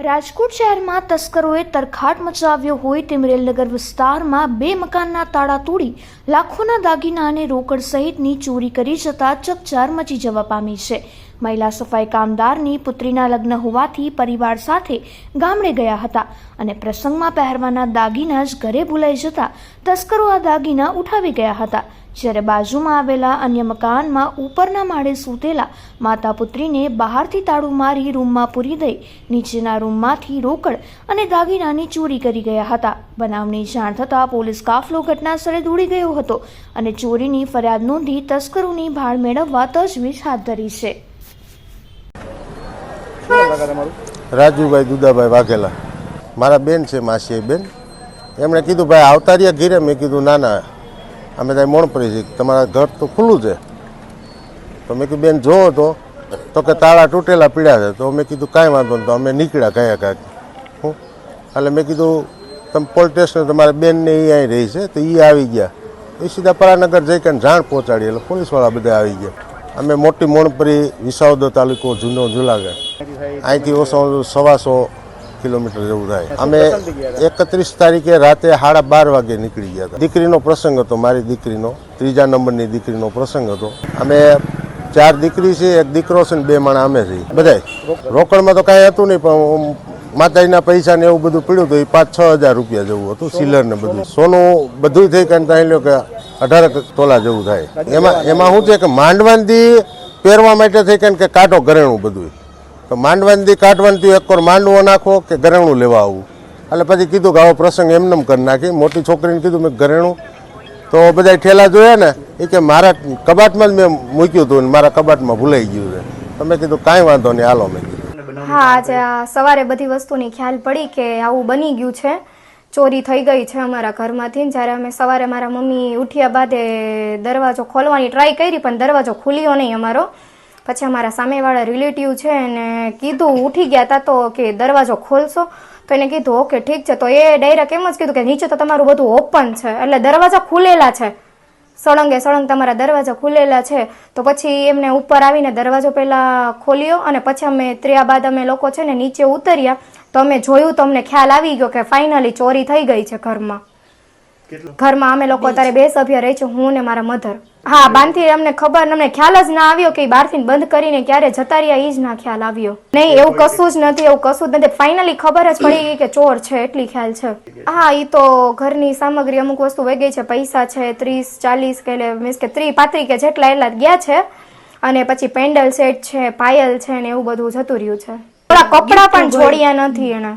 રાજકોટ શહેરમાં તસ્કરોએ તરખાટ મચાવ્યો હોય તેમ રેલનગર વિસ્તારમાં બે મકાનના તાળા તોડી લાખોના દાગીના અને રોકડ સહિતની ચોરી કરી જતા ચકચાર મચી જવા પામી છે. મહિલા સફાઈ કામદારની પુત્રીના લગ્ન હોવાથી પરિવાર સાથે ગામડે ગયા હતા અને પ્રસંગમાં પહેરવાના દાગીના જ ઘરે ભૂલાઈ જતા તસ્કરો આ દાગીના ઉઠાવી ગયા હતા. જ્યારે બાજુમાં આવેલા અન્ય મકાનમાં ઉપરના માળે સૂતેલા માતા પુત્રીને બહારથી તાળું મારી રૂમમાં પૂરી દઈ નીચેના રૂમમાંથી રોકડ અને દાગીનાની ચોરી કરી ગયા હતા. બનાવની જાણ થતાં પોલીસ કાફલો ઘટના સ્થળે દોડી ગયો હતો અને ચોરીની ફરિયાદ નોંધી તસ્કરોની ભાળ મેળવવા તજવીજ હાથ ધરી છે. રાજુભાઈ દુદાભાઈ વાઘેલા. મારા બેન છે માસી બેન. એમણે કીધું ભાઈ આવતા રહ્યા ઘીરે. મેં કીધું ના ના અમે ત્યાં મોણપરી છીએ તમારા ઘર તો ખુલ્લું છે. તો મેં કીધું, બેન, જોવો તો. તો કે તાળા તૂટેલા પીડ્યા છે. તો મેં કીધું, કાંઈ વાંધો નહીં. તો અમે નીકળ્યા કયા કાંઈક હું? એટલે મેં કીધું, તમે પોલીસ સ્ટેશન તમારા બેનને એ અહીં રહી છે. તો એ આવી ગયા. એ સીધા પરાનગર જઈ કરીને જાણ પહોંચાડી. એટલે પોલીસવાળા બધા આવી ગયા. અમે મોટી મોણપરી વિસાવદર તાલુકો જૂનો જુલાગઢ. અહીંથી ઓછો સવાસો કિલોમીટર જેવું થાય. અમે એકત્રીસ તારીખે રાતે સાડા બાર વાગે નીકળી ગયા હતા. દીકરીનો પ્રસંગ હતો મારી દીકરીનો. ત્રીજા નંબરની દીકરીનો પ્રસંગ હતો. અમે ચાર દીકરી છે એક દીકરો છે ને બે માણા અમે છીએ. બધાય. રોકડમાં તો કાંઈ હતું નહીં પણ માતાજીના પૈસા ને એવું બધું પીડ્યું હતું એ પાંચ છ હજાર રૂપિયા જેવું હતું સિલર ને બધું. સોનું બધું થઈ કારણ ત્યાં લો કે અઢાર તોલા જેવું થાય. એમાં એમાં શું છે કે માંડવાનથી પહેરવા માટે થઈ કારણ કે કાંટો ઘરેણું બધું તો માંડવાનથી કાઢવાનથી એક કોર માંડવો નાખો કે ઘરેણું લેવા આવું. એટલે પછી કીધું કે આવો પ્રસંગ એમને કરી નાખી. મોટી છોકરીને કીધું મેં ઘરેણું. તો બધા ઠેલા જોયા ને, એ કે મારા કબાટમાં જ મેં મૂક્યું હતું ને મારા કબાટમાં ભૂલાઈ ગયું છે. તો મેં કીધું કાંઈ વાંધો નહીં, હાલો મેં કીધું. હા, આજે સવારે બધી વસ્તુની ખ્યાલ પડી કે આવું બની ગયું છે. ચોરી થઈ ગઈ છે અમારા ઘરમાંથી. જ્યારે અમે સવારે મારા મમ્મી ઉઠ્યા બાદ દરવાજો ખોલવાની ટ્રાય કરી, પણ દરવાજો ખુલ્યો નહીં અમારો. પછી અમારા સામેવાળા રિલેટિવ છે એને કીધું, ઉઠી ગયા હતા તો કે દરવાજો ખોલશો. તો એને કીધું, ઓકે, ઠીક છે. તો એ ડાયરેક્ટ એમ જ કીધું કે નીચે તો તમારું બધું ઓપન છે, એટલે દરવાજા ખુલેલા છે. સળંગે સળંગ તમારા દરવાજા ખુલેલા છે. તો પછી એમને ઉપર આવીને દરવાજો પહેલાં ખોલ્યો અને પછી અમે ત્રિયા બાદ અમે લોકો છે ને નીચે ઉતર્યા. તો અમે જોયું, તો અમને ખ્યાલ આવી ગયો કે ફાઇનલી ચોરી થઈ ગઈ છે ઘરમાં. ઘરમાં અમે લોકો અત્યારે બે સભ્ય રહી છે હું ને મારા મધર. હા બાંધથી અમને ખબર અમને ખ્યાલ જ ના આવ્યો કે બહારથી બંધ કરીને ક્યારે જતા રહ્યા એ જ ના ખ્યાલ આવ્યો. નહીં એવું કશું જ નથી એવું કશું જ નથી. ફાઇનલી ખબર જ પડી ગઈ કે ચોર છે એટલી ખ્યાલ છે. હા એ તો ઘરની સામગ્રી અમુક વસ્તુ વહી ગઈ છે પૈસા છે ત્રીસ ચાલીસ કે મીન્સ કે ત્રીસ પાંત્રીસ કે જેટલા એટલા ગયા છે. અને પછી પેન્ડલ સેટ છે પાયલ છે ને એવું બધું જતું રહ્યું છે. થોડા કપડાં પણ જોડ્યા નથી એના.